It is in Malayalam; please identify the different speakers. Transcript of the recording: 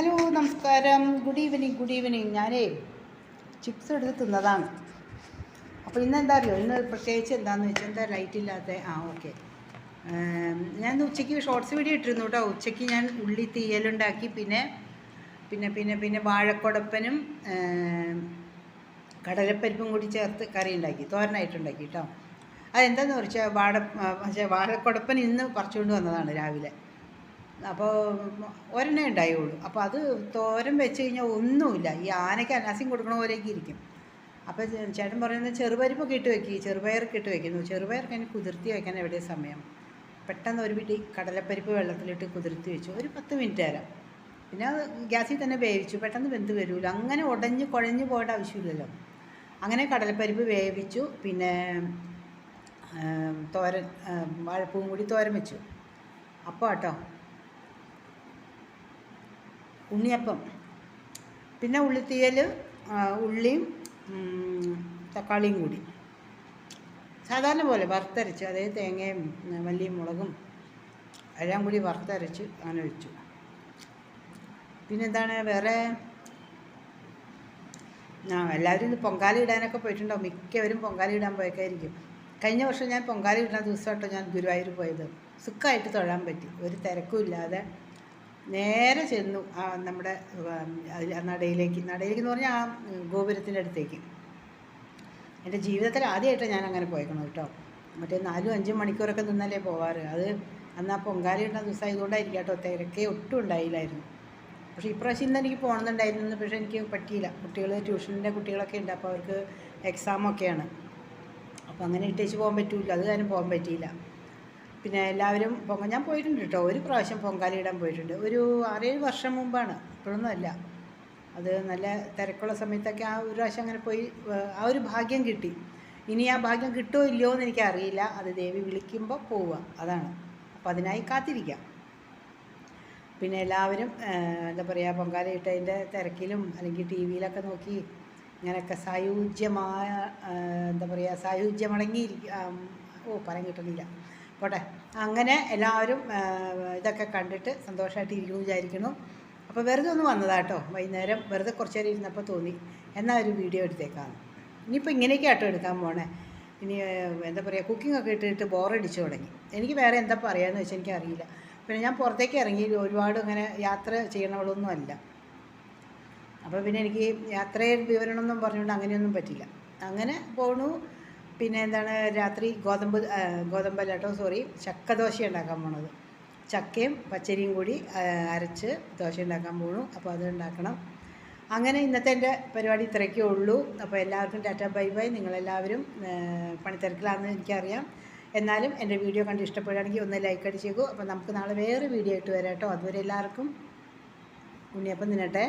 Speaker 1: ഹലോ നമസ്കാരം. ഗുഡ് ഈവനിങ് ഗുഡ് ഈവനിങ് ഞാനേ ചിപ്സ് എടുത്ത് തിന്നതാണ്. അപ്പോൾ ഇന്ന് എന്താ അറിയോ? ഇന്ന് പ്രത്യേകിച്ച് എന്താണെന്ന് വെച്ചാൽ എന്താ ലൈറ്റ് ഇല്ലാത്ത? ആ ഓക്കെ ഞാൻ ഉച്ചയ്ക്ക് ഷോർട്സ് വീഡിയോ ഇട്ടിരുന്നു കേട്ടോ ഉച്ചയ്ക്ക് ഞാൻ ഉള്ളി തീയലുണ്ടാക്കി പിന്നെ പിന്നെ പിന്നെ പിന്നെ വാഴക്കുടപ്പനും കടലപ്പരിപ്പും കൂടി ചേർത്ത് കറി ഉണ്ടാക്കി തോരനായിട്ടുണ്ടാക്കി കേട്ടോ അതെന്താണെന്ന് വെച്ചാൽ വാഴ വാഴക്കുടപ്പൻ ഇന്ന് പറിച്ചുകൊണ്ട് വന്നതാണ് രാവിലെ. അപ്പോൾ ഒരെണ്ണേ ഉണ്ടായുള്ളൂ. അപ്പോൾ അത് തോരൻ വെച്ച് കഴിഞ്ഞാൽ ഒന്നുമില്ല. ഈ ആനയ്ക്ക് അനാസ്യം കൊടുക്കണ പോലെയൊക്കെ ഇരിക്കും. അപ്പോൾ ചേട്ടൻ പറയുന്നത് ചെറുപരിപ്പൊക്കെ ഇട്ട് വെക്കി ചെറുപയർക്ക് ഇട്ട് വെക്കുന്നു. ചെറുപയർക്ക് അതിന് കുതിർത്തി വെക്കാൻ എവിടെ സമയം? പെട്ടെന്ന് ഒരു പിടി കടലപ്പരിപ്പ് വെള്ളത്തിലിട്ട് കുതിർത്തി വെച്ചു. ഒരു പത്ത് മിനിറ്റ് നേരം. പിന്നെ അത് ഗ്യാസിൽ തന്നെ വേവിച്ചു. പെട്ടെന്ന് വെന്ത് വരുമല്ലോ അങ്ങനെ ഉടഞ്ഞ് കുഴഞ്ഞ് പോകേണ്ട ആവശ്യമില്ലല്ലോ. അങ്ങനെ കടലപ്പരിപ്പ് വേവിച്ചു. പിന്നെ തോരൻ വാഴപ്പൂവും കൂടി തോരൻ വെച്ചു. അപ്പോൾ കേട്ടോ. ഉണ്ണിയപ്പം. പിന്നെ ഉള്ളിത്തീയൽ ഉള്ളിയും തക്കാളിയും കൂടി. സാധാരണ പോലെ വറുത്തരച്ച് അതായത് തേങ്ങയും മല്ലിയും മുളകും എല്ലാം കൂടി വറുത്തരച്ച് അങ്ങനെ വെച്ചു. പിന്നെന്താണ് വേറെ? ആ എല്ലാവരും ഇന്ന് പൊങ്കാല ഇടാനൊക്കെ പോയിട്ടുണ്ടാവും മിക്കവരും പൊങ്കാല ഇടാൻ പോയേക്കായിരിക്കും കഴിഞ്ഞ വർഷം ഞാൻ പൊങ്കാല ഇടുന്ന ദിവസമായിട്ടോ ഞാൻ ഗുരുവായൂർ പോയത്. സുഖമായിട്ട് തൊഴാൻ പറ്റി. ഒരു തിരക്കും ഇല്ലാതെ നേരെ ചെന്നു നമ്മുടെ നടയിലേക്ക്. നടയിലേക്ക് എന്ന് പറഞ്ഞാൽ ആ ഗോപുരത്തിന്റെ അടുത്തേക്ക്. എന്റെ ജീവിതത്തിൽ ആദ്യമായിട്ടാണ് ഞാൻ അങ്ങനെ പോയേക്കണം കേട്ടോ. മറ്റേ നാലും അഞ്ചും മണിക്കൂറൊക്കെ നിന്നാലേ പോവാറ്. അത് അന്ന് ആ പൊങ്കാലി ഇടുന്ന ദിവസം ആയതുകൊണ്ടായിരിക്കും കേട്ടോ തിരക്കേ ഒട്ടും ഉണ്ടായില്ലായിരുന്നു. പക്ഷേ ഇപ്രാവശ്യം ഇന്ന് എനിക്ക് പോകണമെന്നുണ്ടായിരുന്നു പക്ഷെ എനിക്ക് പറ്റിയില്ല. കുട്ടികൾ ട്യൂഷനിന്റെ കുട്ടികളൊക്കെ ഉണ്ട്. അപ്പോൾ അവർക്ക് എക്സാമൊക്കെയാണ് അപ്പോൾ അങ്ങനെ ഇട്ടേച്ച് പോകാൻ പറ്റില്ല അത് കാരണം പോകാൻ പറ്റിയില്ല. പിന്നെ എല്ലാവരും പൊങ്ക ഞാൻ പോയിട്ടുണ്ട് കേട്ടോ ഒരു പ്രാവശ്യം പൊങ്കാല ഇടാൻ പോയിട്ടുണ്ട്. ഒരു ആറേഴ് വർഷം മുമ്പാണ്. ഇപ്പോഴൊന്നും അല്ല. അത് നല്ല തിരക്കുള്ള സമയത്തൊക്കെ ആ ഒരു പ്രാവശ്യം അങ്ങനെ പോയി ആ ഒരു ഭാഗ്യം കിട്ടി. ഇനി ആ ഭാഗ്യം കിട്ടുമോ ഇല്ലയോ എന്ന് എനിക്കറിയില്ല. അത് ദേവി വിളിക്കുമ്പോൾ പോവുക. അതാണ്. അപ്പോൾ അതിനായി കാത്തിരിക്കാം. പിന്നെ എല്ലാവരും എന്താ പറയുക പൊങ്കാല ഇട്ടതിന്റെ തിരക്കിലും അല്ലെങ്കിൽ ടി വിയിലൊക്കെ നോക്കി ഇങ്ങനെയൊക്കെ സായുജ്യമായ എന്താ പറയുക സായുജ്യമടങ്ങി ഓ പറയാൻ കിട്ടുന്നില്ല പോട്ടെ. അങ്ങനെ എല്ലാവരും ഇതൊക്കെ കണ്ടിട്ട് സന്തോഷമായിട്ട് ഇരിക്കുമെന്ന് വിചാരിക്കുന്നു. അപ്പോൾ വെറുതെ ഒന്ന് വന്നതാട്ടോ വൈകുന്നേരം വെറുതെ കുറച്ച് നേരം ഇരുന്നപ്പോൾ തോന്നി. എന്നാൽ ഒരു വീഡിയോ എടുത്തേക്കാം ഇനിയിപ്പോൾ ഇങ്ങനെയൊക്കെ ആട്ടോ എടുക്കാൻ പോണേ. ഇനി എന്താ പറയുക കുക്കിംഗ് ഒക്കെ ഇട്ടിട്ട് ബോറടിച്ചു തുടങ്ങി. എനിക്ക് വേറെ എന്താ പറയാന്ന് വെച്ചാൽ എനിക്കറിയില്ല പിന്നെ ഞാൻ പുറത്തേക്ക് ഇറങ്ങി ഒരുപാട് അങ്ങനെ യാത്ര ചെയ്യണവളൊന്നും അല്ല. അപ്പോൾ പിന്നെ എനിക്ക് യാത്രയിൽ വിവരണമെന്നും പറഞ്ഞുകൊണ്ട് അങ്ങനെയൊന്നും പറ്റില്ല. അങ്ങനെ പോണു. പിന്നെ എന്താണ് രാത്രി ഗോതമ്പ് ഗോതമ്പല്ല കേട്ടോ സോറി ചക്കദോശ ഉണ്ടാക്കാൻ പോണത്. ചക്കയും പച്ചരിയും കൂടി അരച്ച് ദോശ ഉണ്ടാക്കാൻ പോണു. അപ്പോൾ അത് ഉണ്ടാക്കണം. അങ്ങനെ ഇന്നത്തെ എന്റെ പരിപാടി ഇത്രയൊക്കെ ഉള്ളൂ. അപ്പോൾ എല്ലാവർക്കും ടാറ്റ ബൈ ബൈ. നിങ്ങളെല്ലാവരും പണിത്തിരക്കിലാണെന്ന് എനിക്കറിയാം. എന്നാലും എന്റെ വീഡിയോ കണ്ട് ഇഷ്ടപ്പെടുകയാണെങ്കിൽ ഒന്ന് ലൈക്ക് അടിച്ചേക്കൂ. അപ്പോൾ നമുക്ക് നാളെ വേറെ വീഡിയോ ആയിട്ട് വരാം കേട്ടോ. അതുവരെ എല്ലാവർക്കും ഉണ്ണിയപ്പം തിന്നട്ടെ.